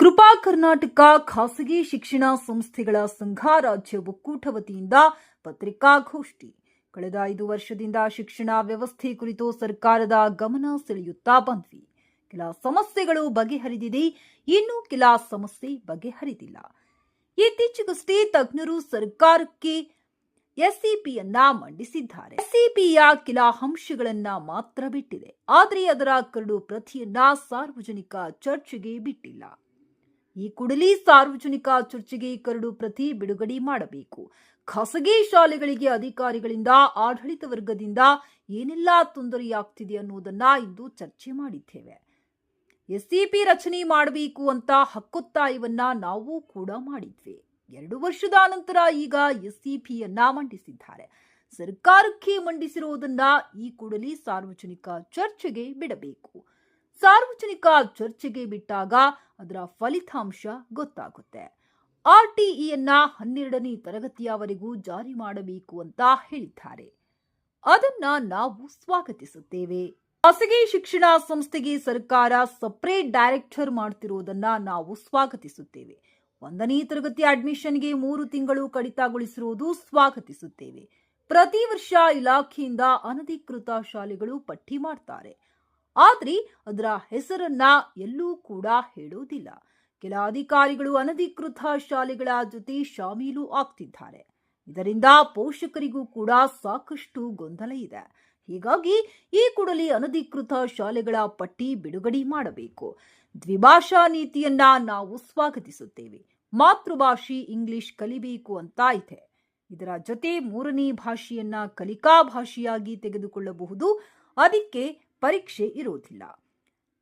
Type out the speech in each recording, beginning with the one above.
ಕೃಪಾ ಕರ್ನಾಟಕ ಖಾಸಗಿ ಶಿಕ್ಷಣ ಸಂಸ್ಥೆಗಳ ಸಂಘ ರಾಜ್ಯ ಒಕ್ಕೂಟ ವತಿಯಿಂದ ಪತ್ರಿಕಾಗೋಷ್ಠಿ ಕಳೆದ ಐದು ವರ್ಷದಿಂದ ಶಿಕ್ಷಣ ವ್ಯವಸ್ಥೆ ಕುರಿತು ಸರ್ಕಾರದ ಗಮನ ಸೆಳೆಯುತ್ತಾ ಬಂದ್ವಿ. ಕೆಲ ಸಮಸ್ಯೆಗಳು ಬಗೆಹರಿದಿದೆ, ಇನ್ನು ಕೆಲ ಸಮಸ್ಯೆ ಬಗೆಹರಿದಿಲ್ಲ. ಇತ್ತೀಚೆಗಷ್ಟೇ ತಜ್ಞರು ಸರ್ಕಾರಕ್ಕೆ ಎಸ್ಸಿಪಿಯನ್ನ ಮಂಡಿಸಿದ್ದಾರೆ. ಎಸ್ಸಿಪಿಯ ಕೆಲ ಅಂಶಗಳನ್ನ ಮಾತ್ರ ಬಿಟ್ಟಿದೆ. ಆದರೆ ಅದರ ಕರಡು ಪ್ರತಿಯನ್ನ ಸಾರ್ವಜನಿಕ ಚರ್ಚೆಗೆ ಬಿಟ್ಟಿಲ್ಲ. ಈ ಕೂಡಲಿ ಸಾರ್ವಜನಿಕ ಚರ್ಚೆಗೆ ಕರಡು ಪ್ರತಿ ಬಿಡುಗಡೆ ಮಾಡಬೇಕು. ಖಾಸಗಿ ಶಾಲೆಗಳಿಗೆ ಅಧಿಕಾರಿಗಳಿಂದ ಆಡಳಿತ ವರ್ಗದಿಂದ ಏನೆಲ್ಲ ತೊಂದರೆಯಾಗ್ತಿದೆ ಅನ್ನೋದನ್ನ ಇಂದು ಚರ್ಚೆ ಮಾಡಿದ್ದೇವೆ. ಎಸ್ಸಿಪಿ ರಚನೆ ಮಾಡಬೇಕು ಅಂತ ಹಕ್ಕೊತ್ತಾಯವನ್ನ ನಾವು ಕೂಡ ಮಾಡಿದ್ವಿ. ಎರಡು ವರ್ಷದ ನಂತರ ಈಗ ಎಸ್ಸಿಪಿಯನ್ನ ಮಂಡಿಸಿದ್ದಾರೆ. ಸರ್ಕಾರಕ್ಕೆ ಮಂಡಿಸಿರುವುದನ್ನ ಈ ಕೂಡಲೇ ಸಾರ್ವಜನಿಕ ಚರ್ಚೆಗೆ ಬಿಡಬೇಕು. ಸಾರ್ವಜನಿಕ ಚರ್ಚೆಗೆ ಬಿಟ್ಟಾಗ ಅದರ ಫಲಿತಾಂಶ ಗೊತ್ತಾಗುತ್ತೆ. ಆರ್ಟಿಇಯನ್ನ ಹನ್ನೆರಡನೇ ತರಗತಿಯವರೆಗೂ ಜಾರಿ ಮಾಡಬೇಕು ಅಂತ ಹೇಳಿದ್ದಾರೆ. ಅದನ್ನ ನಾವು ಸ್ವಾಗತಿಸುತ್ತೇವೆ. ಖಾಸಗಿ ಶಿಕ್ಷಣ ಸಂಸ್ಥೆಗೆ ಸರ್ಕಾರ ಸಪರೇಟ್ ಡೈರೆಕ್ಟರ್ ಮಾಡ್ತಿರುವುದನ್ನ ನಾವು ಸ್ವಾಗತಿಸುತ್ತೇವೆ. ಒಂದನೇ ತರಗತಿ ಅಡ್ಮಿಷನ್ಗೆ ಮೂರು ತಿಂಗಳು ಕಡಿತಗೊಳಿಸಿರುವುದು ಸ್ವಾಗತಿಸುತ್ತೇವೆ. ಪ್ರತಿ ವರ್ಷ ಇಲಾಖೆಯಿಂದ ಅನಧಿಕೃತ ಶಾಲೆಗಳು ಪಟ್ಟಿ ಮಾಡ್ತಾರೆ. ಆದ್ರೆ ಅದರ ಹೆಸರನ್ನ ಎಲ್ಲೂ ಕೂಡ ಹೇಳೋದಿಲ್ಲ ಕೆಲ ಅಧಿಕಾರಿಗಳು ಅನಧಿಕೃತ ಶಾಲೆಗಳ ಜೊತೆ ಶಾಮೀಲು ಆಗ್ತಿದ್ದಾರೆ. ಇದರಿಂದ ಪೋಷಕರಿಗೂ ಕೂಡ ಸಾಕಷ್ಟು ಗೊಂದಲ ಇದೆ. ಹೀಗಾಗಿ ಈ ಕೂಡಲೇ ಅನಧಿಕೃತ ಶಾಲೆಗಳ ಪಟ್ಟಿ ಬಿಡುಗಡೆ ಮಾಡಬೇಕು. ದ್ವಿಭಾಷಾ ನೀತಿಯನ್ನ ನಾವು ಸ್ವಾಗತಿಸುತ್ತೇವೆ. ಮಾತೃಭಾಷೆ ಇಂಗ್ಲಿಷ್ ಕಲಿಬೇಕು ಅಂತ ಇದೆ. ಇದರ ಜೊತೆ ಮೂರನೇ ಭಾಷೆಯನ್ನ ಕಲಿಕಾ ಭಾಷೆಯಾಗಿ ತೆಗೆದುಕೊಳ್ಳಬಹುದು. ಅದಕ್ಕೆ ಪರೀಕ್ಷೆ ಇರುವುದಿಲ್ಲ.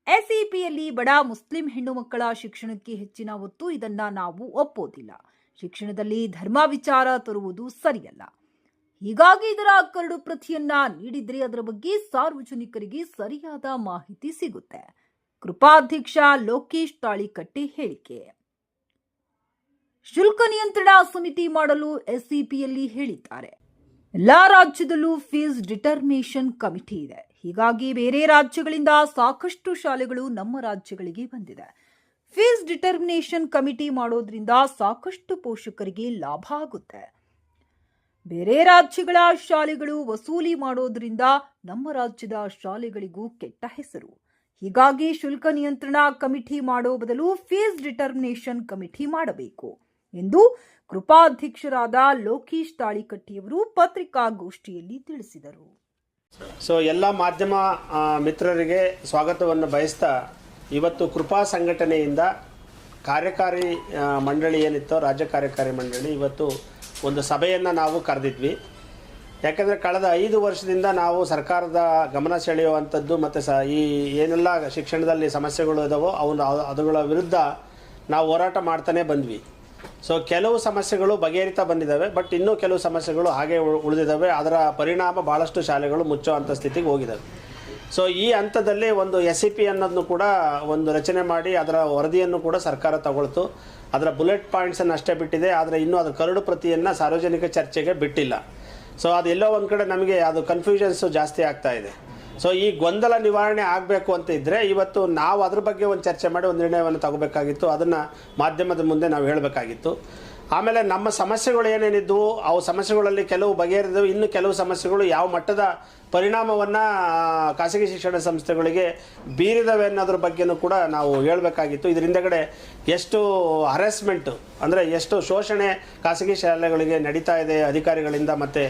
ಎಸ್ಇಪಿಯಲ್ಲಿ ಬಡ ಮುಸ್ಲಿಂ ಹೆಣ್ಣು ಮಕ್ಕಳ ಶಿಕ್ಷಣಕ್ಕೆ ಹೆಚ್ಚಿನ ಒತ್ತು ಇದನ್ನ ನಾವು ಒಪ್ಪೋದಿಲ್ಲ. ಶಿಕ್ಷಣದಲ್ಲಿ ಧರ್ಮ ವಿಚಾರ ತರುವುದು ಸರಿಯಲ್ಲ. ಹೀಗಾಗಿ ಇದರ ಕರಡು ಪ್ರತಿಯನ್ನ ನೀಡಿದ್ರೆ ಅದರ ಬಗ್ಗೆ ಸಾರ್ವಜನಿಕರಿಗೆ ಸರಿಯಾದ ಮಾಹಿತಿ ಸಿಗುತ್ತೆ. ಕೃಪಾಧ್ಯಕ್ಷ ಲೋಕೇಶ್ ತಾಳಿಕಟ್ಟಿ ಹೇಳಿಕೆ. ಶುಲ್ಕ ನಿಯಂತ್ರಣ ಸಮಿತಿ ಮಾಡಲು ಎಸ್ಸಿಪಿಯಲ್ಲಿ ಹೇಳಿದ್ದಾರೆ. ಎಲ್ಲಾ ರಾಜ್ಯದಲ್ಲೂ ಫೀಸ್ ಡಿಟರ್ಮಿನೇಷನ್ ಕಮಿಟಿ ಇದೆ. ಹೀಗಾಗಿ ಬೇರೆ ರಾಜ್ಯಗಳಿಂದ ಸಾಕಷ್ಟು ಶಾಲೆಗಳು ನಮ್ಮ ರಾಜ್ಯಗಳಿಗೆ ಬಂದಿದೆ. ಫೀಸ್ ಡಿಟರ್ಮಿನೇಷನ್ ಕಮಿಟಿ ಮಾಡೋದ್ರಿಂದ ಸಾಕಷ್ಟು ಪೋಷಕರಿಗೆ ಲಾಭ ಆಗುತ್ತೆ. ಬೇರೆ ರಾಜ್ಯಗಳ ಶಾಲೆಗಳು ವಸೂಲಿ ಮಾಡೋದ್ರಿಂದ ನಮ್ಮ ರಾಜ್ಯದ ಶಾಲೆಗಳಿಗೂ ಕೆಟ್ಟ ಹೆಸರು. ಹೀಗಾಗಿ ಶುಲ್ಕ ನಿಯಂತ್ರಣ ಕಮಿಟಿ ಮಾಡೋ ಬದಲು ಫೀಸ್ ಡಿಟರ್ಮಿನೇಷನ್ ಕಮಿಟಿ ಮಾಡಬೇಕು ಎಂದು ಕೃಪಾಧ್ಯಕ್ಷರಾದ ಲೋಕೇಶ್ ತಾಳಿಕಟ್ಟಿಯವರು ಪತ್ರಿಕಾಗೋಷ್ಠಿಯಲ್ಲಿ ತಿಳಿಸಿದರು. ಸೊ ಎಲ್ಲ ಮಾಧ್ಯಮ ಮಿತ್ರರಿಗೆ ಸ್ವಾಗತವನ್ನು ಬಯಸ್ತಾ ಇವತ್ತು ಕೃಪಾ ಸಂಘಟನೆಯಿಂದ ಕಾರ್ಯಕಾರಿ ಮಂಡಳಿ ಏನಿತ್ತೋ, ರಾಜ್ಯ ಕಾರ್ಯಕಾರಿ ಮಂಡಳಿ ಇವತ್ತು ಒಂದು ಸಭೆಯನ್ನು ನಾವು ಕರೆದಿದ್ವಿ. ಯಾಕೆಂದರೆ ಕಳೆದ ಐದು ವರ್ಷದಿಂದ ನಾವು ಸರ್ಕಾರದ ಗಮನ ಸೆಳೆಯುವಂಥದ್ದು ಮತ್ತು ಸ, ಈ ಏನೆಲ್ಲ ಶಿಕ್ಷಣದಲ್ಲಿ ಸಮಸ್ಯೆಗಳು ಇದಾವೋ ಅವನು ಅದುಗಳ ವಿರುದ್ಧ ನಾವು ಹೋರಾಟ ಮಾಡ್ತಾನೆ ಬಂದ್ವಿ. ಸೊ ಕೆಲವು ಸಮಸ್ಯೆಗಳು ಬಗೆಹರಿತಾ ಬಂದಿದ್ದಾವೆ ಬಟ್ ಇನ್ನೂ ಕೆಲವು ಸಮಸ್ಯೆಗಳು ಹಾಗೆ ಉಳ್- ಉಳಿದಿದ್ದಾವೆ. ಅದರ ಪರಿಣಾಮ ಭಾಳಷ್ಟು ಶಾಲೆಗಳು ಮುಚ್ಚುವಂಥ ಸ್ಥಿತಿಗೆ ಹೋಗಿದ್ದಾವೆ. ಸೊ ಈ ಹಂತದಲ್ಲಿ ಒಂದು ಎಸ್ ಸಿ ಪಿ ಅನ್ನೋದನ್ನು ಕೂಡ ಒಂದು ರಚನೆ ಮಾಡಿ ಅದರ ವರದಿಯನ್ನು ಕೂಡ ಸರ್ಕಾರ ತಗೊಳ್ತು. ಅದರ ಬುಲೆಟ್ ಪಾಯಿಂಟ್ಸನ್ನು ಅಷ್ಟೇ ಬಿಟ್ಟಿದೆ, ಆದರೆ ಇನ್ನೂ ಅದರ ಕರಡು ಪ್ರತಿಯನ್ನು ಸಾರ್ವಜನಿಕ ಚರ್ಚೆಗೆ ಬಿಟ್ಟಿಲ್ಲ. ಸೊ ಅದೆಲ್ಲೋ ಒಂದು ಕಡೆ ನಮಗೆ ಅದು ಕನ್ಫ್ಯೂಷನ್ಸು ಜಾಸ್ತಿ ಆಗ್ತಾ ಇದೆ. ಸೊ ಈ ಗೊಂದಲ ನಿವಾರಣೆ ಆಗಬೇಕು ಅಂತ ಇದ್ದರೆ ಇವತ್ತು ನಾವು ಅದ್ರ ಬಗ್ಗೆ ಒಂದು ಚರ್ಚೆ ಮಾಡಿ ಒಂದು ನಿರ್ಣಯವನ್ನು ತಗೋಬೇಕಾಗಿತ್ತು. ಅದನ್ನು ಮಾಧ್ಯಮದ ಮುಂದೆ ನಾವು ಹೇಳಬೇಕಾಗಿತ್ತು. ಆಮೇಲೆ ನಮ್ಮ ಸಮಸ್ಯೆಗಳು ಏನೇನಿದ್ದವು ಅವು ಸಮಸ್ಯೆಗಳಲ್ಲಿ ಕೆಲವು ಬಗೆಹರಿದವು. ಇನ್ನು ಕೆಲವು ಸಮಸ್ಯೆಗಳು ಯಾವ ಮಟ್ಟದ ಪರಿಣಾಮವನ್ನು ಖಾಸಗಿ ಶಿಕ್ಷಣ ಸಂಸ್ಥೆಗಳಿಗೆ ಬೀರಿದವೆ ಅನ್ನೋದ್ರ ಬಗ್ಗೆನೂ ಕೂಡ ನಾವು ಹೇಳಬೇಕಾಗಿತ್ತು. ಇದರಿಂದಗಡೆ ಎಷ್ಟು ಹರಾಸ್ಮೆಂಟು ಅಂದರೆ ಎಷ್ಟು ಶೋಷಣೆ ಖಾಸಗಿ ಶಾಲೆಗಳಿಗೆ ನಡೀತಾ ಇದೆ, ಅಧಿಕಾರಿಗಳಿಂದ ಮತ್ತು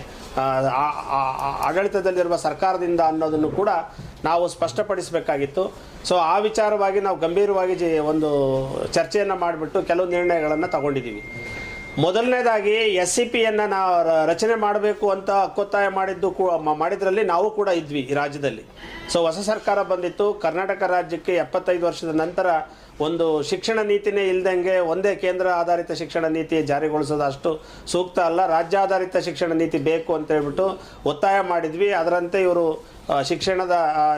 ಆಡಳಿತದಲ್ಲಿರುವ ಸರ್ಕಾರದಿಂದ ಅನ್ನೋದನ್ನು ಕೂಡ ನಾವು ಸ್ಪಷ್ಟಪಡಿಸಬೇಕಾಗಿತ್ತು. ಸೊ ಆ ವಿಚಾರವಾಗಿ ನಾವು ಗಂಭೀರವಾಗಿ ಒಂದು ಚರ್ಚೆಯನ್ನು ಮಾಡಿಬಿಟ್ಟು ಕೆಲವು ನಿರ್ಣಯಗಳನ್ನು ತಗೊಂಡಿದ್ದೀವಿ. ಮೊದಲನೇದಾಗಿ ಎಸ್ ಸಿ ಪಿಯನ್ನು ನಾವು ರಚನೆ ಮಾಡಬೇಕು ಅಂತ ಒತ್ತಾಯ ಮಾಡಿದ್ದು ಮಾಡಿದ್ರಲ್ಲಿ ನಾವು ಕೂಡ ಇದ್ವಿ ಈ ರಾಜ್ಯದಲ್ಲಿ. ಸೊ ಹೊಸ ಸರ್ಕಾರ ಬಂದಿತ್ತು. ಕರ್ನಾಟಕ ರಾಜ್ಯಕ್ಕೆ ಎಪ್ಪತ್ತೈದು ವರ್ಷದ ನಂತರ ಒಂದು ಶಿಕ್ಷಣ ನೀತಿನೇ ಇಲ್ದಂಗೆ ಒಂದೇ ಕೇಂದ್ರ ಆಧಾರಿತ ಶಿಕ್ಷಣ ನೀತಿ ಜಾರಿಗೊಳಿಸೋದು ಅಷ್ಟು ಸೂಕ್ತ ಅಲ್ಲ. ರಾಜ್ಯ ಆಧಾರಿತ ಶಿಕ್ಷಣ ನೀತಿ ಬೇಕು ಅಂತ ಹೇಳ್ಬಿಟ್ಟು ಒತ್ತಾಯ ಮಾಡಿದ್ವಿ. ಅದರಂತೆ ಇವರು ಶಿಕ್ಷಣದ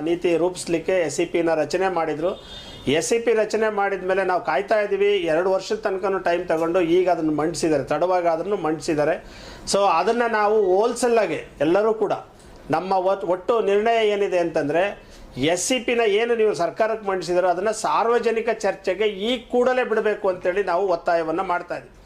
ನೀತಿ ರೂಪಿಸ್ಲಿಕ್ಕೆ ಎಸ್ ಸಿ ಪಿನ ರಚನೆ ಮಾಡಿದರು. ಎಸ್ ಸಿ ಪಿ ರಚನೆ ಮಾಡಿದ ಮೇಲೆ ನಾವು ಕಾಯ್ತಾ ಇದ್ದೀವಿ. ಎರಡು ವರ್ಷದ ತನಕನೂ ಟೈಮ್ ತಗೊಂಡು ಈಗ ಅದನ್ನು ಮಂಡಿಸಿದ್ದಾರೆ. ತಡವಾಗಿ ಅದನ್ನು ಮಂಡಿಸಿದ್ದಾರೆ. ಸೊ ಅದನ್ನು ನಾವು ಹೋಲ್ಸೆಲ್ಲಾಗಿ ಎಲ್ಲರೂ ಕೂಡ ನಮ್ಮ ಒಟ್- ಒಟ್ಟು ನಿರ್ಣಯ ಏನಿದೆ ಅಂತಂದರೆ ಎಸ್ ಸಿ ಪಿನ ಏನು ನೀವು ಸರ್ಕಾರಕ್ಕೆ ಮಂಡಿಸಿದಾರೋ ಅದನ್ನು ಸಾರ್ವಜನಿಕ ಚರ್ಚೆಗೆ ಈ ಕೂಡಲೇ ಬಿಡಬೇಕು ಅಂತೇಳಿ ನಾವು ಒತ್ತಾಯವನ್ನು ಮಾಡ್ತಾ ಇದ್ದೀವಿ.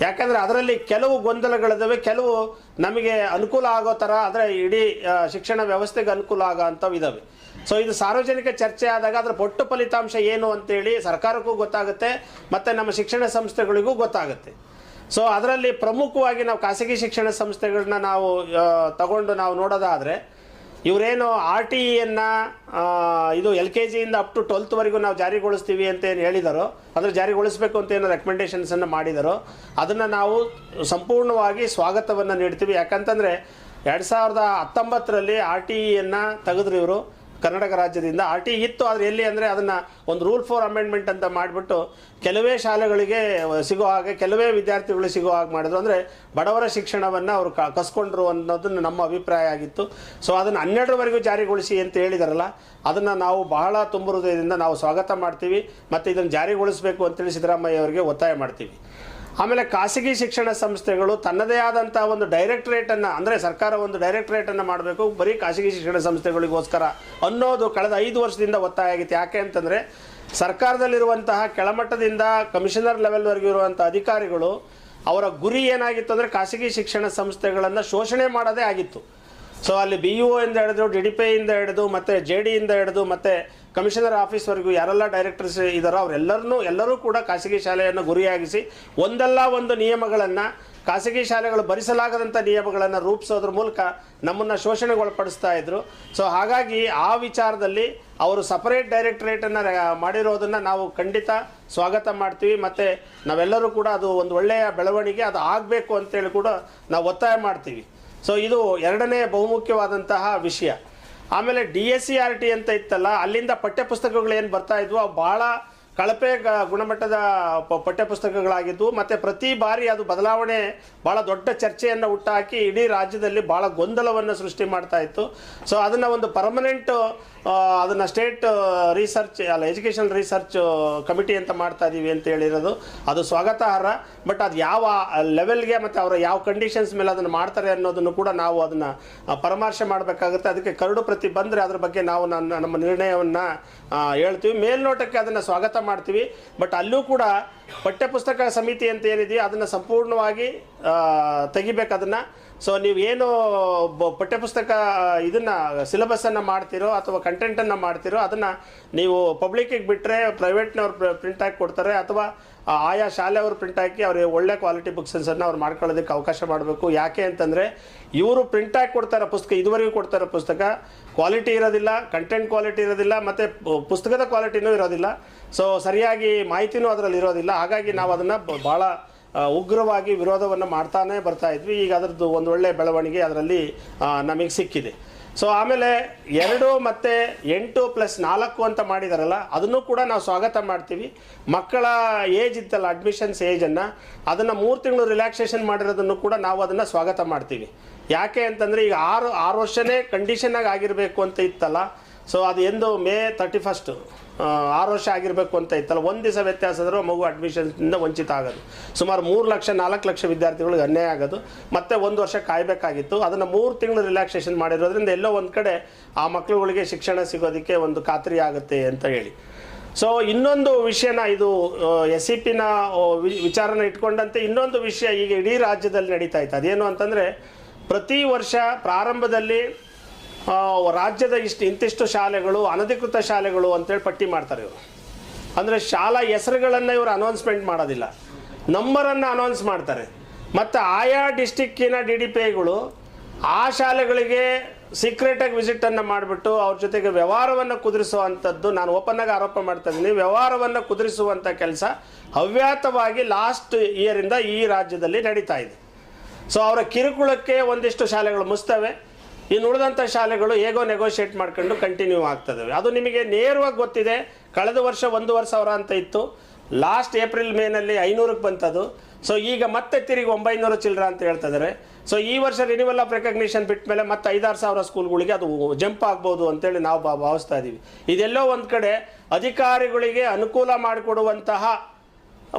ಯಾಕಂದರೆ ಅದರಲ್ಲಿ ಕೆಲವು ಗೊಂದಲಗಳಿದ್ದಾವೆ ಕೆಲವು ನಮಗೆ ಅನುಕೂಲ ಆಗೋ ಥರ ಅಂದರೆ ಇಡೀ ಶಿಕ್ಷಣ ವ್ಯವಸ್ಥೆಗೆ ಅನುಕೂಲ ಆಗೋ ಅಂಥವು ಇದ್ದಾವೆ ಸೊ ಇದು ಸಾರ್ವಜನಿಕ ಚರ್ಚೆ ಆದಾಗ ಅದರ ಒಟ್ಟು ಫಲಿತಾಂಶ ಏನು ಅಂತೇಳಿ ಸರ್ಕಾರಕ್ಕೂ ಗೊತ್ತಾಗುತ್ತೆ, ಮತ್ತು ನಮ್ಮ ಶಿಕ್ಷಣ ಸಂಸ್ಥೆಗಳಿಗೂ ಗೊತ್ತಾಗುತ್ತೆ. ಸೊ ಅದರಲ್ಲಿ ಪ್ರಮುಖವಾಗಿ ನಾವು ಖಾಸಗಿ ಶಿಕ್ಷಣ ಸಂಸ್ಥೆಗಳನ್ನ ನಾವು ತಗೊಂಡು ನಾವು ನೋಡೋದಾದರೆ, ಇವರೇನು ಆರ್ ಟಿ ಇಯನ್ನು ಇದು ಎಲ್ ಕೆ ಜಿಯಿಂದ ಅಪ್ ಟು ಟ್ವೆಲ್ತ್ವರೆಗೂ ನಾವು ಜಾರಿಗೊಳಿಸ್ತೀವಿ ಅಂತ ಏನು ಹೇಳಿದರು, ಅಂದರೆ ಜಾರಿಗೊಳಿಸಬೇಕು ಅಂತ ಏನು ರೆಕಮೆಂಡೇಷನ್ಸನ್ನು ಮಾಡಿದಾರೋ, ಅದನ್ನು ನಾವು ಸಂಪೂರ್ಣವಾಗಿ ಸ್ವಾಗತವನ್ನು ನೀಡ್ತೀವಿ. ಯಾಕಂತಂದರೆ, ಎರಡು ಸಾವಿರದ ಹತ್ತೊಂಬತ್ತರಲ್ಲಿ ಆರ್ ಟಿ ಇಯನ್ನು ತೆಗೆದ್ರು ಇವರು. ಕರ್ನಾಟಕ ರಾಜ್ಯದಿಂದ ಆರ್ ಟಿ ಇತ್ತು, ಆದರೆ ಎಲ್ಲಿ ಅಂದರೆ ಅದನ್ನು ಒಂದು ರೂಲ್ ಫಾರ್ ಅಮೆಂಡ್ಮೆಂಟ್ ಅಂತ ಮಾಡಿಬಿಟ್ಟು ಕೆಲವೇ ಶಾಲೆಗಳಿಗೆ ಸಿಗೋ ಹಾಗೆ, ಕೆಲವೇ ವಿದ್ಯಾರ್ಥಿಗಳು ಸಿಗೋ ಹಾಗೆ ಮಾಡಿದ್ರು. ಅಂದರೆ ಬಡವರ ಶಿಕ್ಷಣವನ್ನು ಅವರು ಕ, ಕಸ್ಕೊಂಡ್ರು ಅನ್ನೋದನ್ನು ನಮ್ಮ ಅಭಿಪ್ರಾಯ ಆಗಿತ್ತು. ಸೊ ಅದನ್ನು ಹನ್ನೆರಡರವರೆಗೂ ಜಾರಿಗೊಳಿಸಿ ಅಂತ ಹೇಳಿದಾರಲ್ಲ, ಅದನ್ನು ನಾವು ಬಹಳ ತುಂಬ ಹೃದಯದಿಂದ ನಾವು ಸ್ವಾಗತ ಮಾಡ್ತೀವಿ, ಮತ್ತು ಇದನ್ನು ಜಾರಿಗೊಳಿಸಬೇಕು ಅಂತೇಳಿ ಸಿದ್ದರಾಮಯ್ಯ ಅವರಿಗೆ ಒತ್ತಾಯ ಮಾಡ್ತೀವಿ. ಆಮೇಲೆ ಖಾಸಗಿ ಶಿಕ್ಷಣ ಸಂಸ್ಥೆಗಳು ತನ್ನದೇ ಆದಂಥ ಒಂದು ಡೈರೆಕ್ಟ್ರೇಟನ್ನು ಅಂದರೆ ಸರ್ಕಾರ ಒಂದು ಡೈರೆಕ್ಟ್ರೇಟನ್ನು ಮಾಡಬೇಕು. ಬರೀ ಖಾಸಗಿ ಶಿಕ್ಷಣ ಸಂಸ್ಥೆಗಳಿಗೋಸ್ಕರ ಅನ್ನೋದು ಕಳೆದ ಐದು ವರ್ಷದಿಂದ ಒತ್ತಾಯ ಆಗಿತ್ತು. ಯಾಕೆ ಅಂತಂದರೆ ಸರ್ಕಾರದಲ್ಲಿರುವಂತಹ ಕೆಳಮಟ್ಟದಿಂದ ಕಮಿಷನರ್ ಲೆವೆಲ್ವರೆಗೂ ಇರುವಂಥ ಅಧಿಕಾರಿಗಳು ಅವರ ಗುರಿ ಏನಾಗಿತ್ತು ಅಂದರೆ ಖಾಸಗಿ ಶಿಕ್ಷಣ ಸಂಸ್ಥೆಗಳನ್ನು ಶೋಷಣೆ ಮಾಡೋದೇ ಆಗಿತ್ತು. ಸೊ ಅಲ್ಲಿ ಬಿ ಯು ಇಂದ ಹಿಡಿದು ಡಿ ಡಿ ಪಿ ಇಂದ ಹಿಡಿದು, ಮತ್ತು ಜೆ ಡಿಯಿಂದ ಹಿಡಿದು, ಮತ್ತು ಕಮಿಷನರ್ ಆಫೀಸ್ವರೆಗೂ ಯಾರೆಲ್ಲ ಡೈರೆಕ್ಟರ್ಸ್ ಇದ್ದಾರೋ ಅವರೆಲ್ಲರನ್ನೂ, ಎಲ್ಲರೂ ಕೂಡ ಖಾಸಗಿ ಶಾಲೆಯನ್ನು ಗುರಿಯಾಗಿಸಿ, ಒಂದಲ್ಲ ಒಂದು ನಿಯಮಗಳನ್ನು ಖಾಸಗಿ ಶಾಲೆಗಳು ಭರಿಸಲಾಗದಂಥ ನಿಯಮಗಳನ್ನು ರೂಪಿಸೋದ್ರ ಮೂಲಕ ನಮ್ಮನ್ನು ಶೋಷಣೆಗೊಳಪಡಿಸ್ತಾ ಇದ್ದರು ಸೊ ಹಾಗಾಗಿ ಆ ವಿಚಾರದಲ್ಲಿ ಅವರು ಸಪರೇಟ್ ಡೈರೆಕ್ಟರೇಟನ್ನು ಮಾಡಿರೋದನ್ನು ನಾವು ಖಂಡಿತ ಸ್ವಾಗತ ಮಾಡ್ತೀವಿ. ಮತ್ತು ನಾವೆಲ್ಲರೂ ಕೂಡ ಅದು ಒಂದು ಒಳ್ಳೆಯ ಬೆಳವಣಿಗೆ, ಅದು ಆಗಬೇಕು ಅಂತೇಳಿ ಕೂಡ ನಾವು ಒತ್ತಾಯ ಮಾಡ್ತೀವಿ. ಸೊ ಇದು ಎರಡನೇ ಬಹುಮುಖ್ಯವಾದಂತಹ ವಿಷಯ. ಆಮೇಲೆ D S C R T ಅಂತ ಇತ್ತಲ್ಲ, ಅಲ್ಲಿಂದ ಪಠ್ಯಪುಸ್ತಕಗಳು ಏನು ಬರ್ತಾ ಇದ್ವು? ಅವು ಭಾಳ ಕಳಪೆ ಗುಣಮಟ್ಟದ ಪಠ್ಯಪುಸ್ತಕಗಳಾಗಿದ್ದವು ಮತ್ತು ಪ್ರತಿ ಬಾರಿ ಅದು ಬದಲಾವಣೆ, ಭಾಳ ದೊಡ್ಡ ಚರ್ಚೆಯನ್ನು ಹುಟ್ಟಾಕಿ ಇಡೀ ರಾಜ್ಯದಲ್ಲಿ ಭಾಳ ಗೊಂದಲವನ್ನು ಸೃಷ್ಟಿ ಮಾಡ್ತಾ ಇತ್ತು. ಸೊ ಅದನ್ನು ಒಂದು ಪರ್ಮನೆಂಟ್ ಅದನ್ನು ಸ್ಟೇಟ್ ರಿಸರ್ಚ್ ಅಲ್ಲ ಎಜುಕೇಷನ್ ರಿಸರ್ಚ್ ಕಮಿಟಿ ಅಂತ ಮಾಡ್ತಾ ಇದ್ದೀವಿ ಅಂತ ಹೇಳಿರೋದು. ಅದು ಸ್ವಾಗತಾರ್ಹ ಬಟ್ ಅದು ಯಾವ ಲೆವೆಲ್ಗೆ ಮತ್ತು ಅವರ ಯಾವ ಕಂಡೀಷನ್ಸ್ ಮೇಲೆ ಅದನ್ನು ಮಾಡ್ತಾರೆ ಅನ್ನೋದನ್ನು ಕೂಡ ನಾವು ಅದನ್ನು ಪರಾಮರ್ಶೆ ಮಾಡಬೇಕಾಗುತ್ತೆ. ಅದಕ್ಕೆ ಕರಡು ಪ್ರತಿ ಬಂದರೆ ಅದ್ರ ಬಗ್ಗೆ ನಾವು ನನ್ನ, ನಮ್ಮ ನಿರ್ಣಯವನ್ನು ಹೇಳ್ತೀವಿ. ಮೇಲ್ನೋಟಕ್ಕೆ ಅದನ್ನು ಸ್ವಾಗತ ಮಾಡ್ತೀವಿ. ಬಟ್ ಅಲ್ಲೂ ಕೂಡ ಪಠ್ಯಪುಸ್ತಕ ಸಮಿತಿ ಅಂತ ಏನಿದೆಯೋ ಅದನ್ನು ಸಂಪೂರ್ಣವಾಗಿ ತೆಗಿಬೇಕು ಅದನ್ನು. ಸೊ ನೀವು ಏನು ಪಠ್ಯಪುಸ್ತಕ, ಇದನ್ನು ಸಿಲೆಬಸ್ಸನ್ನು ಮಾಡ್ತೀರೋ ಅಥವಾ ಕಂಟೆಂಟನ್ನು ಮಾಡ್ತೀರೋ ಅದನ್ನು ನೀವು ಪಬ್ಲಿಕ್ಕಿಗೆ ಬಿಟ್ಟರೆ ಪ್ರೈವೇಟ್ನವ್ರು ಪ್ರಿಂಟ್ ಹಾಕಿ ಕೊಡ್ತಾರೆ ಅಥವಾ ಆಯಾ ಶಾಲೆಯವರು ಪ್ರಿಂಟ್ ಹಾಕಿ ಅವ್ರಿಗೆ ಒಳ್ಳೆ ಕ್ವಾಲಿಟಿ ಬುಕ್ಸನ್ನು ಅವ್ರು ಮಾಡ್ಕೊಳ್ಳೋದಕ್ಕೆ ಅವಕಾಶ ಮಾಡಬೇಕು. ಯಾಕೆ ಅಂತಂದರೆ, ಇವರು ಪ್ರಿಂಟ್ ಹಾಕಿ ಕೊಡ್ತಾರೆ ಪುಸ್ತಕ, ಇದುವರೆಗೂ ಕೊಡ್ತಾರೆ ಪುಸ್ತಕ ಕ್ವಾಲಿಟಿ ಇರೋದಿಲ್ಲ ಕಂಟೆಂಟ್ ಕ್ವಾಲಿಟಿ ಇರೋದಿಲ್ಲ, ಮತ್ತು ಪುಸ್ತಕದ ಕ್ವಾಲಿಟಿನೂ ಇರೋದಿಲ್ಲ. ಸೊ ಸರಿಯಾಗಿ ಮಾಹಿತಿನೂ ಅದರಲ್ಲಿ ಇರೋದಿಲ್ಲ. ಹಾಗಾಗಿ ನಾವು ಅದನ್ನು ಭಾಳ ಉಗ್ರವಾಗಿ ವಿರೋಧವನ್ನು ಮಾಡ್ತಾನೇ ಬರ್ತಾ ಇದ್ವಿ. ಈಗ ಅದರದ್ದು ಒಂದು ಒಳ್ಳೆಯ ಬೆಳವಣಿಗೆ ಅದರಲ್ಲಿ ನಮಗೆ ಸಿಕ್ಕಿದೆ. ಸೊ ಆಮೇಲೆ ಎರಡು ಮತ್ತು ಎಂಟು ಪ್ಲಸ್ ನಾಲ್ಕು ಅಂತ ಮಾಡಿದಾರಲ್ಲ, ಅದನ್ನು ಕೂಡ ನಾವು ಸ್ವಾಗತ ಮಾಡ್ತೀವಿ. ಮಕ್ಕಳ ಏಜ್ ಇತ್ತಲ್ಲ ಅಡ್ಮಿಷನ್ಸ್ ಏಜನ್ನು ಅದನ್ನು ಮೂರು ತಿಂಗಳು ರಿಲ್ಯಾಕ್ಸೇಷನ್ ಮಾಡಿರೋದನ್ನು ಕೂಡ ನಾವು ಅದನ್ನು ಸ್ವಾಗತ ಮಾಡ್ತೀವಿ. ಯಾಕೆ ಅಂತಂದರೆ ಈಗ ಆರು ಆರು ವರ್ಷನೇ ಕಂಡೀಷನಾಗಿ ಆಗಿರಬೇಕು ಅಂತ ಇತ್ತಲ್ಲ ಸೊ ಅದು ಎಂದು ಮೇ ತರ್ಟಿ ಫಸ್ಟು ಆರು ವರ್ಷ ಆಗಿರಬೇಕು ಅಂತ ಇತ್ತಲ್ಲ, ಒಂದು ದಿವಸ ವ್ಯತ್ಯಾಸ ಆದರೂ ಮಗು ಅಡ್ಮಿಷನ್ನಿಂದ ವಂಚಿತ ಆಗೋದು. ಸುಮಾರು ಮೂರು ಲಕ್ಷ, ನಾಲ್ಕು ಲಕ್ಷ ವಿದ್ಯಾರ್ಥಿಗಳಿಗೆ ಅನ್ಯಾಯ ಆಗೋದು. ಮತ್ತೆ ಒಂದು ವರ್ಷ ಕಾಯಬೇಕಾಗಿತ್ತು. ಅದನ್ನು ಮೂರು ತಿಂಗಳು ರಿಲ್ಯಾಕ್ಸೇಷನ್ ಮಾಡಿರೋದ್ರಿಂದ ಎಲ್ಲೋ ಒಂದು ಕಡೆ ಆ ಮಕ್ಕಳುಗಳಿಗೆ ಶಿಕ್ಷಣ ಸಿಗೋದಕ್ಕೆ ಒಂದು ಖಾತ್ರಿ ಆಗುತ್ತೆ ಅಂತ ಹೇಳಿ. ಸೊ ಇನ್ನೊಂದು ವಿಷಯನ ಇದು ಎಸ್ ಸಿ ಪಿನ ವಿಚಾರನ ಇಟ್ಕೊಂಡಂತೆ ಇನ್ನೊಂದು ವಿಷಯ ಈಗ ಇಡೀ ರಾಜ್ಯದಲ್ಲಿ ನಡೀತಾ ಇತ್ತು. ಅದೇನು ಅಂತಂದರೆ, ಪ್ರತಿ ವರ್ಷ ಪ್ರಾರಂಭದಲ್ಲಿ ರಾಜ್ಯದ ಇಷ್ಟು ಇಂತಿಷ್ಟು ಶಾಲೆಗಳು, ಅನಧಿಕೃತ ಶಾಲೆಗಳು ಅಂತೇಳಿ ಪಟ್ಟಿ ಮಾಡ್ತಾರೆ ಇವರು. ಅಂದರೆ ಶಾಲಾ ಹೆಸರುಗಳನ್ನು ಇವರು ಅನೌನ್ಸ್ಮೆಂಟ್ ಮಾಡೋದಿಲ್ಲ. ನಂಬರನ್ನು ಅನೌನ್ಸ್ ಮಾಡ್ತಾರೆ. ಮತ್ತು ಆಯಾ ಡಿಸ್ಟಿಕ್ಕಿನ ಡಿ ಡಿ ಪಿ ಐಗಳು ಆ ಶಾಲೆಗಳಿಗೆ ಸೀಕ್ರೆಟಾಗಿ ವಿಸಿಟನ್ನು ಮಾಡಿಬಿಟ್ಟು ಅವ್ರ ಜೊತೆಗೆ ವ್ಯವಹಾರವನ್ನು ಕುದುರಿಸುವಂಥದ್ದು ನಾನು ಓಪನ್ನಾಗಿ ಆರೋಪ ಮಾಡ್ತಾ ಇದ್ದೀನಿ. ವ್ಯವಹಾರವನ್ನು ಕುದುರಿಸುವಂಥ ಕೆಲಸ ಹವ್ಯಾತವಾಗಿ ಲಾಸ್ಟ್ ಇಯರಿಂದ ಈ ರಾಜ್ಯದಲ್ಲಿ ನಡೀತಾ ಇದೆ. ಸೊ ಅವರ ಕಿರುಕುಳಕ್ಕೆ ಒಂದಿಷ್ಟು ಶಾಲೆಗಳು ಮುಸ್ತವೆ. ಇನ್ನು ಉಳಿದಂಥ ಶಾಲೆಗಳು ಹೇಗೋ ನೆಗೋಷಿಯೇಟ್ ಮಾಡ್ಕೊಂಡು ಕಂಟಿನ್ಯೂ ಆಗ್ತದವೆ ಅದು ನಿಮಗೆ ನೇರವಾಗಿ ಗೊತ್ತಿದೆ. ಕಳೆದ ವರ್ಷ ಒಂದೂವರೆ ಸಾವಿರ ಅಂತ ಇತ್ತು. ಲಾಸ್ಟ್ ಏಪ್ರಿಲ್ ಮೇನಲ್ಲಿ ಐನೂರಕ್ಕೆ ಬಂತದು. ಸೊ ಈಗ ಮತ್ತೆ ತಿರುಗಿ ಒಂಬೈನೂರು ಚಿಲ್ಲರ ಅಂತ ಹೇಳ್ತಾ ಇದ್ದಾರೆ ಸೊ ಈ ವರ್ಷ ರಿನಿವಲ್ ಆಫ್ ರೆಕಗ್ನಿಷನ್ ಬಿಟ್ಟ ಮೇಲೆ ಮತ್ತೆ ಐದಾರು ಸಾವಿರ ಸ್ಕೂಲ್ಗಳಿಗೆ ಅದು ಜಂಪ್ ಆಗ್ಬೋದು ಅಂತೇಳಿ ನಾವು ಭಾವಿಸ್ತಾ ಇದ್ದೀವಿ ಇದೆಲ್ಲೋ ಒಂದು ಕಡೆ ಅಧಿಕಾರಿಗಳಿಗೆ ಅನುಕೂಲ ಮಾಡಿಕೊಡುವಂತಹ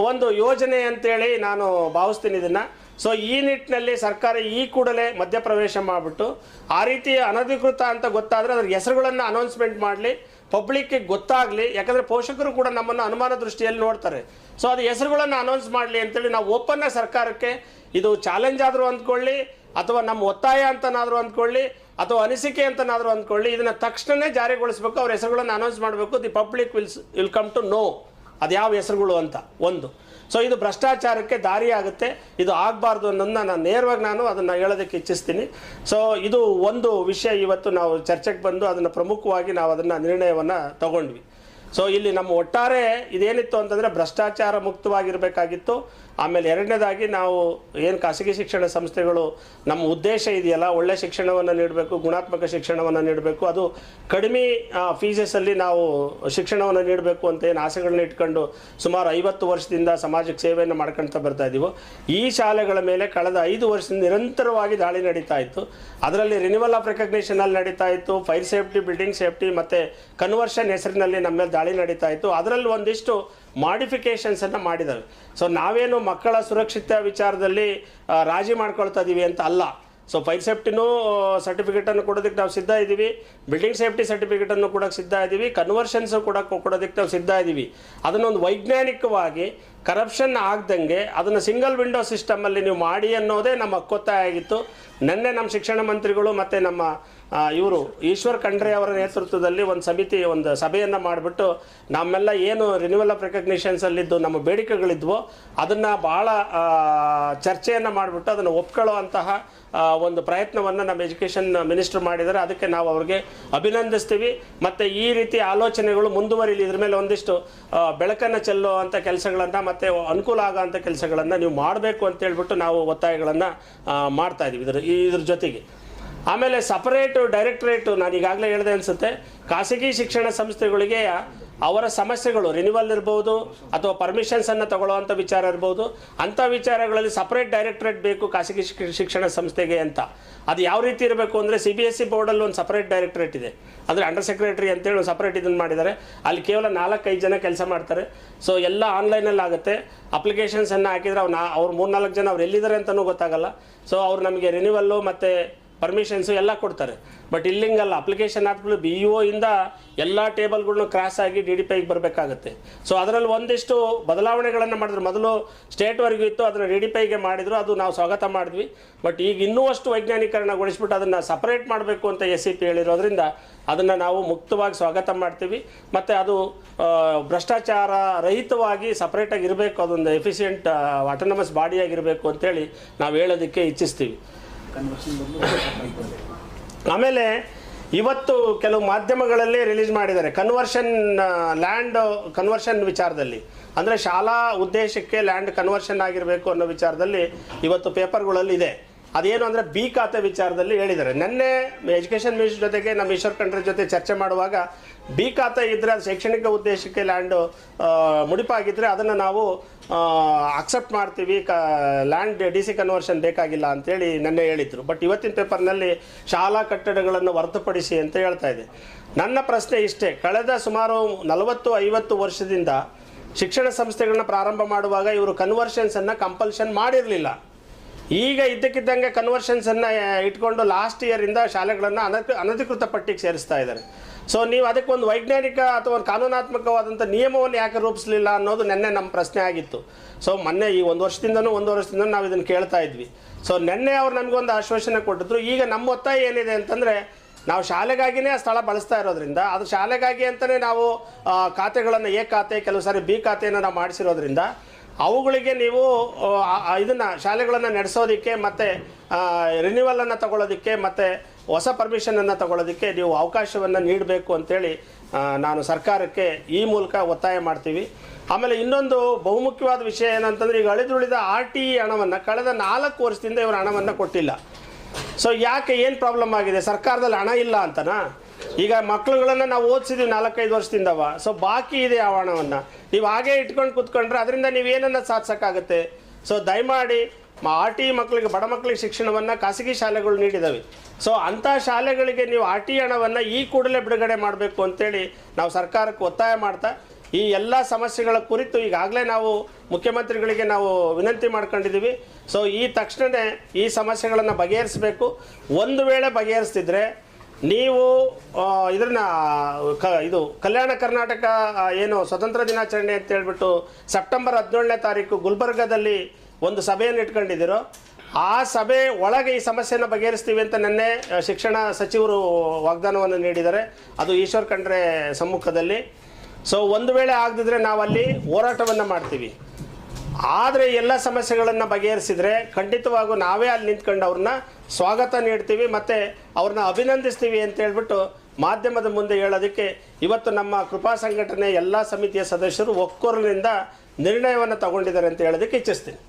ಒಂದು ಯೋಜನೆ ಅಂತೇಳಿ ನಾನು ಭಾವಿಸ್ತೀನಿ ಇದನ್ನು. ಸೊ ಈ ನಿಟ್ಟಿನಲ್ಲಿ ಸರ್ಕಾರ ಈ ಕೂಡಲೇ ಮಧ್ಯಪ್ರವೇಶ ಮಾಡಿಬಿಟ್ಟು ಆ ರೀತಿ ಅನಧಿಕೃತ ಅಂತ ಗೊತ್ತಾದರೆ ಅದ್ರ ಹೆಸರುಗಳನ್ನು ಅನೌನ್ಸ್ಮೆಂಟ್ ಮಾಡಲಿ ಪಬ್ಲಿಕ್ಗೆ ಗೊತ್ತಾಗಲಿ, ಯಾಕಂದರೆ ಪೋಷಕರು ಕೂಡ ನಮ್ಮನ್ನು ಅನುಮಾನ ದೃಷ್ಟಿಯಲ್ಲಿ ನೋಡ್ತಾರೆ. ಸೊ ಅದು ಹೆಸರುಗಳನ್ನು ಅನೌನ್ಸ್ ಮಾಡಲಿ ಅಂತೇಳಿ ನಾವು ಓಪನ್ನ ಸರ್ಕಾರಕ್ಕೆ ಇದು ಚಾಲೆಂಜ್ ಆದರೂ ಅಂದ್ಕೊಳ್ಳಿ, ಅಥವಾ ನಮ್ಮ ಒತ್ತಾಯ ಅಂತನಾದರೂ ಅಂದ್ಕೊಳ್ಳಿ, ಅಥವಾ ಅನಿಸಿಕೆ ಅಂತನಾದರೂ ಅಂದ್ಕೊಳ್ಳಿ, ಇದನ್ನು ತಕ್ಷಣವೇ ಜಾರಿಗೊಳಿಸಬೇಕು, ಅವ್ರ ಹೆಸರುಗಳನ್ನು ಅನೌನ್ಸ್ ಮಾಡಬೇಕು the public wills will come to know ಅದು ಯಾವ ಹೆಸರುಗಳು ಅಂತ, ಒಂದು. ಸೊ ಇದು ಭ್ರಷ್ಟಾಚಾರಕ್ಕೆ ದಾರಿ ಆಗುತ್ತೆ ಇದು ಆಗಬಾರ್ದು ಅನ್ನೋದನ್ನ ನಾನು ನೇರವಾಗಿ ನಾನು ಅದನ್ನು ಹೇಳೋದಕ್ಕೆ ಇಚ್ಛಿಸ್ತೀನಿ. ಸೊ ಇದು ಒಂದು ವಿಷಯ ಇವತ್ತು ನಾವು ಚರ್ಚೆಗೆ ಬಂದು ಅದನ್ನು ಪ್ರಮುಖವಾಗಿ ನಾವು ಅದನ್ನು ನಿರ್ಣಯವನ್ನು ತಗೊಂಡ್ವಿ. ಸೊ ಇಲ್ಲಿ ನಮ್ಮ ಒಟ್ಟಾರೆ ಇದೇನಿತ್ತು ಅಂತಂದರೆ ಭ್ರಷ್ಟಾಚಾರ ಮುಕ್ತವಾಗಿರಬೇಕಾಗಿತ್ತು. ಆಮೇಲೆ ಎರಡನೇದಾಗಿ ನಾವು ಏನು ಖಾಸಗಿ ಶಿಕ್ಷಣ ಸಂಸ್ಥೆಗಳು ನಮ್ಮ ಉದ್ದೇಶ ಇದೆಯಲ್ಲ, ಒಳ್ಳೆ ಶಿಕ್ಷಣವನ್ನು ನೀಡಬೇಕು, ಗುಣಾತ್ಮಕ ಶಿಕ್ಷಣವನ್ನು ನೀಡಬೇಕು, ಅದು ಕಡಿಮೆ ಫೀಸಸಲ್ಲಿ ನಾವು ಶಿಕ್ಷಣವನ್ನು ನೀಡಬೇಕು ಅಂತ ಏನು ಆಸೆಗಳನ್ನ ಇಟ್ಕೊಂಡು ಸುಮಾರು ಐವತ್ತು ವರ್ಷದಿಂದ ಸಮಾಜಕ್ಕೆ ಸೇವೆಯನ್ನು ಮಾಡ್ಕೊಳ್ತಾ ಬರ್ತಾ ಇದ್ದೀವೋ ಈ ಶಾಲೆಗಳ ಮೇಲೆ ಕಳೆದ ಐದು ವರ್ಷದಿಂದ ನಿರಂತರವಾಗಿ ದಾಳಿ ನಡೀತಾ ಇತ್ತು. ಅದರಲ್ಲಿ ರಿನಿವಲ್ ಆಫ್ ರೆಕಗ್ನೇಷನಲ್ಲಿ ನಡೀತಾ ಇತ್ತು ಫೈರ್ ಸೇಫ್ಟಿ ಬಿಲ್ಡಿಂಗ್ ಸೇಫ್ಟಿ ಮತ್ತು ಕನ್ವರ್ಷನ್ ಹೆಸರಿನಲ್ಲಿ ನಮ್ಮ ಮೇಲೆ ದಾಳಿ ನಡೀತಾ ಇತ್ತು. ಅದರಲ್ಲಿ ಒಂದಿಷ್ಟು ಮಾಡಿಫಿಕೇಷನ್ಸನ್ನು ಮಾಡಿದ್ದಾರೆ. ಸೊ ನಾವೇನು ಮಕ್ಕಳ ಸುರಕ್ಷಿತ ವಿಚಾರದಲ್ಲಿ ರಾಜಿ ಮಾಡ್ಕೊಳ್ತಾ ಇದ್ದೀವಿ ಅಂತ ಅಲ್ಲ. ಸೊ ಫೈರ್ ಸೇಫ್ಟಿನೂ ಸರ್ಟಿಫಿಕೇಟನ್ನು ಕೊಡೋದಕ್ಕೆ ನಾವು ಸಿದ್ಧ ಇದ್ದೀವಿ ಬಿಲ್ಡಿಂಗ್ ಸೇಫ್ಟಿ ಸರ್ಟಿಫಿಕೇಟನ್ನು ಕೂಡ ಸಿದ್ಧ ಇದ್ದೀವಿ ಕನ್ವರ್ಷನ್ಸು ಕೂಡ ಕೊಡೋದಕ್ಕೆ ನಾವು ಸಿದ್ಧ ಇದ್ದೀವಿ ಅದನ್ನೊಂದು ವೈಜ್ಞಾನಿಕವಾಗಿ ಕರಪ್ಷನ್ ಆಗ್ದಂಗೆ ಅದನ್ನು ಸಿಂಗಲ್ ವಿಂಡೋ ಸಿಸ್ಟಮಲ್ಲಿ ನೀವು ಮಾಡಿ ಅನ್ನೋದೇ ನಮ್ಮ ಕೊತ್ತಾಯ ಆಗಿತ್ತು. ನಿನ್ನೆ ನಮ್ಮ ಶಿಕ್ಷಣ ಮಂತ್ರಿಗಳು ಮತ್ತು ನಮ್ಮ ಇವರು ಈಶ್ವರ್ ಖಂಡ್ರೆ ಅವರ ನೇತೃತ್ವದಲ್ಲಿ ಒಂದು ಸಮಿತಿ, ಒಂದು ಸಭೆಯನ್ನು ಮಾಡಿಬಿಟ್ಟು ನಮ್ಮೆಲ್ಲ ಏನು ರಿನ್ಯೂವಲ್ ಆಫ್ ರೆಕಗ್ನಿಷನ್ಸಲ್ಲಿದ್ದು ನಮ್ಮ ಬೇಡಿಕೆಗಳಿದ್ವೋ ಅದನ್ನು ಭಾಳ ಚರ್ಚೆಯನ್ನು ಮಾಡಿಬಿಟ್ಟು ಅದನ್ನು ಒಪ್ಕೊಳ್ಳೋ ಅಂತಹ ಒಂದು ಪ್ರಯತ್ನವನ್ನು ನಮ್ಮ ಎಜುಕೇಷನ್ ಮಿನಿಸ್ಟರ್ ಮಾಡಿದರೆ ಅದಕ್ಕೆ ನಾವು ಅವ್ರಿಗೆ ಅಭಿನಂದಿಸ್ತೀವಿ. ಮತ್ತು ಈ ರೀತಿ ಆಲೋಚನೆಗಳು ಮುಂದುವರಿಲಿ, ಇದ್ರ ಮೇಲೆ ಒಂದಿಷ್ಟು ಬೆಳಕನ್ನು ಚೆಲ್ಲೋ ಚೆಲ್ಲುವಂಥ ಕೆಲಸಗಳನ್ನು ಮತ್ತು ಅನುಕೂಲ ಆಗೋಂಥ ಕೆಲಸಗಳನ್ನು ನೀವು ಮಾಡಬೇಕು ಅಂತ ಹೇಳ್ಬಿಟ್ಟು ನಾವು ಒತ್ತಾಯಗಳನ್ನು ಮಾಡ್ತಾ ಇದ್ದೀವಿ ಇದ್ರ ಇದ್ರ ಜೊತೆಗೆ. ಆಮೇಲೆ ಸಪರೇಟು ಡೈರೆಕ್ಟ್ರೇಟು ನಾನು ಈಗಾಗಲೇ ಹೇಳಿದೆ ಅನಿಸುತ್ತೆ. ಖಾಸಗಿ ಶಿಕ್ಷಣ ಸಂಸ್ಥೆಗಳಿಗೆ ಅವರ ಸಮಸ್ಯೆಗಳು ರಿನಿವಲ್ ಇರ್ಬೋದು ಅಥವಾ ಪರ್ಮಿಷನ್ಸನ್ನು ತಗೊಳ್ಳುವಂಥ ವಿಚಾರ ಇರ್ಬೋದು. ಅಂಥ ವಿಚಾರಗಳಲ್ಲಿ ಸಪ್ರೇಟ್ ಡೈರೆಕ್ಟ್ರೇಟ್ ಬೇಕು ಖಾಸಗಿ ಶಿಕ್ಷ- ಶಿಕ್ಷಣ ಸಂಸ್ಥೆಗೆ ಅಂತ. ಅದು ಯಾವ ರೀತಿ ಇರಬೇಕು ಅಂದರೆ ಸಿ ಬಿ ಎಸ್ ಸಿ ಬೋರ್ಡಲ್ಲಿ ಒಂದು ಸಪ್ರೇಟ್ ಡೈರೆಕ್ಟ್ರೇಟ್ ಇದೆ. ಅಂದರೆ ಅಂಡರ್ ಸೆಕ್ರೆಟರಿ ಅಂತೇಳಿ ಒಂದು ಸಪ್ರೇಟ್ ಇದನ್ನು ಮಾಡಿದ್ದಾರೆ. ಅಲ್ಲಿ ಕೇವಲ ನಾಲ್ಕೈದು ಜನ ಕೆಲಸ ಮಾಡ್ತಾರೆ. ಸೊ ಎಲ್ಲ ಆನ್ಲೈನಲ್ಲಿ ಆಗುತ್ತೆ. ಅಪ್ಲಿಕೇಶನ್ಸನ್ನು ಹಾಕಿದರೆ ಅವ್ರು ನಾ, ಅವ್ರು ಮೂರ್ನಾಲ್ಕು ಜನ ಅವ್ರು ಎಲ್ಲಿದ್ದಾರೆ ಅಂತಲೂ ಗೊತ್ತಾಗಲ್ಲ. ಸೊ ಅವ್ರು ನಮಗೆ ರಿನಿವಲ್ಲು ಮತ್ತು ಪರ್ಮಿಷನ್ಸು ಎಲ್ಲ ಕೊಡ್ತಾರೆ. ಬಟ್ ಇಲ್ಲಿಂಗಲ್ಲ ಅಪ್ಲಿಕೇಶನ್ ಹಾಕ್ಬಿಟ್ಟು ಬಿ ಇ ಇಂದ ಎಲ್ಲ ಟೇಬಲ್ಗಳ್ನು ಕ್ರಾಸ್ ಆಗಿ ಡಿ ಡಿ ಪಿ ಐಗೆ ಬರಬೇಕಾಗುತ್ತೆ. ಸೊ ಅದರಲ್ಲಿ ಒಂದಿಷ್ಟು ಬದಲಾವಣೆಗಳನ್ನು ಮಾಡಿದ್ರು. ಮೊದಲು ಸ್ಟೇಟ್ವರೆಗೂ ಇತ್ತು, ಅದನ್ನು ಡಿ ಡಿ ಪಿ ಐಗೆ ಮಾಡಿದ್ರು, ಅದು ನಾವು ಸ್ವಾಗತ ಮಾಡಿದ್ವಿ. ಬಟ್ ಈಗ ಇನ್ನೂ ಅಷ್ಟು ವೈಜ್ಞಾನಿಕರಣಗೊಳಿಸ್ಬಿಟ್ಟು ಅದನ್ನು ಸಪರೇಟ್ ಮಾಡಬೇಕು ಅಂತ ಎಸ್ ಸಿ ಪಿ ಹೇಳಿರೋದ್ರಿಂದ ಅದನ್ನು ನಾವು ಮುಕ್ತವಾಗಿ ಸ್ವಾಗತ ಮಾಡ್ತೀವಿ. ಮತ್ತು ಅದು ಭ್ರಷ್ಟಾಚಾರ ರಹಿತವಾಗಿ ಸಪ್ರೇಟಾಗಿ ಇರಬೇಕು. ಅದೊಂದು ಎಫಿಷಿಯೆಂಟ್ ಆಟೋನಮಸ್ ಬಾಡಿಯಾಗಿರಬೇಕು ಅಂತೇಳಿ ನಾವು ಹೇಳೋದಕ್ಕೆ ಇಚ್ಛಿಸ್ತೀವಿ. ಆಮೇಲೆ ಇವತ್ತು ಕೆಲವು ಮಾಧ್ಯಮಗಳಲ್ಲಿ ರಿಲೀಸ್ ಮಾಡಿದ್ದಾರೆ. ಕನ್ವರ್ಷನ್ ಲ್ಯಾಂಡ್ ಕನ್ವರ್ಷನ್ ವಿಚಾರದಲ್ಲಿ. ಅಂದರೆ ಶಾಲಾ ಉದ್ದೇಶಕ್ಕೆ ಲ್ಯಾಂಡ್ ಕನ್ವರ್ಷನ್ ಆಗಿರಬೇಕು ಅನ್ನೋ ವಿಚಾರದಲ್ಲಿ ಇವತ್ತು ಪೇಪರ್ಗಳಲ್ಲಿ ಇದೆ. ಅದೇನು ಅಂದರೆ ಬಿ ಖಾತೆ ವಿಚಾರದಲ್ಲಿ ಹೇಳಿದ್ದಾರೆ. ನಿನ್ನೆ ಎಜುಕೇಷನ್ ಮಿನಿಸ್ಟರ್ ಜೊತೆಗೆ ನಮ್ಮ ಈಶ್ವರ್ ಖಂಡ್ರೆ ಜೊತೆ ಚರ್ಚೆ ಮಾಡುವಾಗ ಬಿ ಖಾತೆ ಇದ್ದರೆ ಶೈಕ್ಷಣಿಕ ಉದ್ದೇಶಕ್ಕೆ ಲ್ಯಾಂಡು ಮುಡಿಪಾಗಿದ್ದರೆ ಅದನ್ನು ನಾವು ಅಕ್ಸೆಪ್ಟ್ ಮಾಡ್ತೀವಿ, ಕ ಲ್ಯಾಂಡ್ ಡಿ ಸಿ ಕನ್ವರ್ಷನ್ ಬೇಕಾಗಿಲ್ಲ ಅಂತೇಳಿ ನೆನ್ನೆ ಹೇಳಿದರು. ಬಟ್ ಇವತ್ತಿನ ಪೇಪರ್ನಲ್ಲಿ ಶಾಲಾ ಕಟ್ಟಡಗಳನ್ನು ಹೊರತುಪಡಿಸಿ ಅಂತ ಹೇಳ್ತಾ ಇದೆ. ನನ್ನ ಪ್ರಶ್ನೆ ಇಷ್ಟೇ, ಕಳೆದ ಸುಮಾರು ನಲವತ್ತು, ಐವತ್ತು ವರ್ಷದಿಂದ ಶಿಕ್ಷಣ ಸಂಸ್ಥೆಗಳನ್ನ ಪ್ರಾರಂಭ ಮಾಡುವಾಗ ಇವರು ಕನ್ವರ್ಷನ್ಸನ್ನು ಕಂಪಲ್ಷನ್ ಮಾಡಿರಲಿಲ್ಲ. ಈಗ ಇದ್ದಕ್ಕಿದ್ದಂಗೆ ಕನ್ವರ್ಷನ್ಸನ್ನು ಇಟ್ಕೊಂಡು ಲಾಸ್ಟ್ ಇಯರಿಂದ ಶಾಲೆಗಳನ್ನು ಅನಧಿ ಅನಧಿಕೃತ ಪಟ್ಟಿಗೆ ಸೇರಿಸ್ತಾ ಇದ್ದಾರೆ. ಸೊ ನೀವು ಅದಕ್ಕೆ ಒಂದು ವೈಜ್ಞಾನಿಕ ಅಥವಾ ಒಂದು ಕಾನೂನಾತ್ಮಕವಾದಂಥ ನಿಯಮವನ್ನು ಯಾಕೆ ರೂಪಿಸಲಿಲ್ಲ ಅನ್ನೋದು ನೆನ್ನೆ ನಮ್ಮ ಪ್ರಶ್ನೆ ಆಗಿತ್ತು. ಸೊ ಮೊನ್ನೆ ಈ ಒಂದು ವರ್ಷದಿಂದನೂ ಒಂದು ವರ್ಷದಿಂದ ನಾವು ಇದನ್ನು ಕೇಳ್ತಾ ಇದ್ವಿ. ಸೊ ನೆನ್ನೆ ಅವ್ರು ನಮಗೊಂದು ಆಶ್ವಾಸನೆ ಕೊಟ್ಟಿದ್ರು. ಈಗ ನಮ್ಮ ಒತ್ತಾಯ ಏನಿದೆ ಅಂತಂದರೆ, ನಾವು ಶಾಲೆಗಾಗಿನೇ ಆ ಸ್ಥಳ ಬಳಸ್ತಾ ಇರೋದ್ರಿಂದ, ಅದು ಶಾಲೆಗಾಗಿ ಅಂತಲೇ ನಾವು ಖಾತೆಗಳನ್ನು ಎ ಖಾತೆ, ಕೆಲವು ಸಾರಿ ಬಿ ಖಾತೆಯನ್ನು ನಾವು ಮಾಡಿಸಿರೋದ್ರಿಂದ ಅವುಗಳಿಗೆ ನೀವು ಇದನ್ನು ಶಾಲೆಗಳನ್ನು ನಡೆಸೋದಕ್ಕೆ ಮತ್ತು ರಿನ್ಯೂವಲನ್ನು ತಗೊಳ್ಳೋದಕ್ಕೆ ಮತ್ತು ಹೊಸ ಪರ್ಮಿಷನನ್ನು ತಗೊಳ್ಳೋದಕ್ಕೆ ನೀವು ಅವಕಾಶವನ್ನು ನೀಡಬೇಕು ಅಂತೇಳಿ ನಾನು ಸರ್ಕಾರಕ್ಕೆ ಈ ಮೂಲಕ ಒತ್ತಾಯ ಮಾಡ್ತೀವಿ. ಆಮೇಲೆ ಇನ್ನೊಂದು ಬಹುಮುಖ್ಯವಾದ ವಿಷಯ ಏನಂತಂದರೆ, ಈಗ ಅಳಿದುಳಿದ ಆರ್ ಟಿ ಹಣವನ್ನು ಕಳೆದ ನಾಲ್ಕು ವರ್ಷದಿಂದ ಇವರು ಹಣವನ್ನು ಕೊಟ್ಟಿಲ್ಲ. ಸೊ ಯಾಕೆ ಏನು ಪ್ರಾಬ್ಲಮ್ ಆಗಿದೆ? ಸರ್ಕಾರದಲ್ಲಿ ಹಣ ಇಲ್ಲ ಅಂತನಾ? ಈಗ ಮಕ್ಳುಗಳನ್ನು ನಾವು ಓದಿಸಿದ್ವಿ ನಾಲ್ಕೈದು ವರ್ಷದಿಂದವ. ಸೊ ಬಾಕಿ ಇದೆ ಆ ಹಣವನ್ನು. ನೀವು ಹಾಗೆ ಇಟ್ಕೊಂಡು ಕೂತ್ಕೊಂಡ್ರೆ ಅದರಿಂದ ನೀವು ಏನನ್ನ ಸಾಧಿಸೋಕ್ಕಾಗುತ್ತೆ? ಸೊ ದಯಮಾಡಿ ಆರ್ ಟಿ ಮಕ್ಕಳಿಗೆ ಬಡ ಮಕ್ಕಳಿಗೆ ಶಿಕ್ಷಣವನ್ನು ಖಾಸಗಿ ಶಾಲೆಗಳು ನೀಡಿದವೆ. ಸೊ ಅಂಥ ಶಾಲೆಗಳಿಗೆ ನೀವು ಆರ್ ಟಿ ಹಣವನ್ನು ಈ ಕೂಡಲೇ ಬಿಡುಗಡೆ ಮಾಡಬೇಕು ಅಂತೇಳಿ ನಾವು ಸರ್ಕಾರಕ್ಕೆ ಒತ್ತಾಯ ಮಾಡ್ತಾ, ಈ ಎಲ್ಲ ಸಮಸ್ಯೆಗಳ ಕುರಿತು ಈಗಾಗಲೇ ನಾವು ಮುಖ್ಯಮಂತ್ರಿಗಳಿಗೆ ನಾವು ವಿನಂತಿ ಮಾಡ್ಕೊಂಡಿದ್ದೀವಿ. ಸೊ ಈ ತಕ್ಷಣವೇ ಈ ಸಮಸ್ಯೆಗಳನ್ನು ಬಗೆಹರಿಸಬೇಕು. ಒಂದು ವೇಳೆ ಬಗೆಹರಿಸ್ತಿದ್ರೆ ನೀವು ಇದನ್ನ ಕ, ಇದು, ಕಲ್ಯಾಣ ಕರ್ನಾಟಕ ಏನು ಸ್ವತಂತ್ರ ದಿನಾಚರಣೆ ಅಂತ ಹೇಳ್ಬಿಟ್ಟು ಸೆಪ್ಟೆಂಬರ್ ಹದಿನೇಳನೇ ತಾರೀಕು ಗುಲ್ಬರ್ಗದಲ್ಲಿ ಒಂದು ಸಭೆಯನ್ನು ಇಟ್ಕೊಂಡಿದ್ದೀರೋ, ಆ ಸಭೆ ಒಳಗೆ ಈ ಸಮಸ್ಯೆನ ಬಗೆಹರಿಸ್ತೀವಿ ಅಂತ ನಿನ್ನೆ ಶಿಕ್ಷಣ ಸಚಿವರು ವಾಗ್ದಾನವನ್ನು ನೀಡಿದ್ದಾರೆ. ಅದು ಈಶ್ವರ್ ಖಂಡ್ರೆ ಸಮ್ಮುಖದಲ್ಲಿ. ಸೊ ಒಂದು ವೇಳೆ ಆಗದಿದ್ರೆ ನಾವು ಅಲ್ಲಿ ಹೋರಾಟವನ್ನು ಮಾಡ್ತೀವಿ. ಆದರೆ ಎಲ್ಲ ಸಮಸ್ಯೆಗಳನ್ನು ಬಗೆಹರಿಸಿದ್ರೆ ಖಂಡಿತವಾಗೂ ನಾವೇ ಅಲ್ಲಿ ನಿಂತ್ಕೊಂಡು ಅವ್ರನ್ನ ಸ್ವಾಗತ ನೀಡ್ತೀವಿ ಮತ್ತು ಅವ್ರನ್ನ ಅಭಿನಂದಿಸ್ತೀವಿ ಅಂತ ಹೇಳ್ಬಿಟ್ಟು ಮಾಧ್ಯಮದ ಮುಂದೆ ಹೇಳೋದಕ್ಕೆ ಇವತ್ತು ನಮ್ಮ ಕೃಪಾ ಸಂಘಟನೆ ಎಲ್ಲ ಸಮಿತಿಯ ಸದಸ್ಯರು ಒಕ್ಕೊರಲಿನಿಂದ ನಿರ್ಣಯವನ್ನು ತಗೊಂಡಿದ್ದಾರೆ ಅಂತ ಹೇಳೋದಕ್ಕೆ ಇಚ್ಛಿಸ್ತೀನಿ.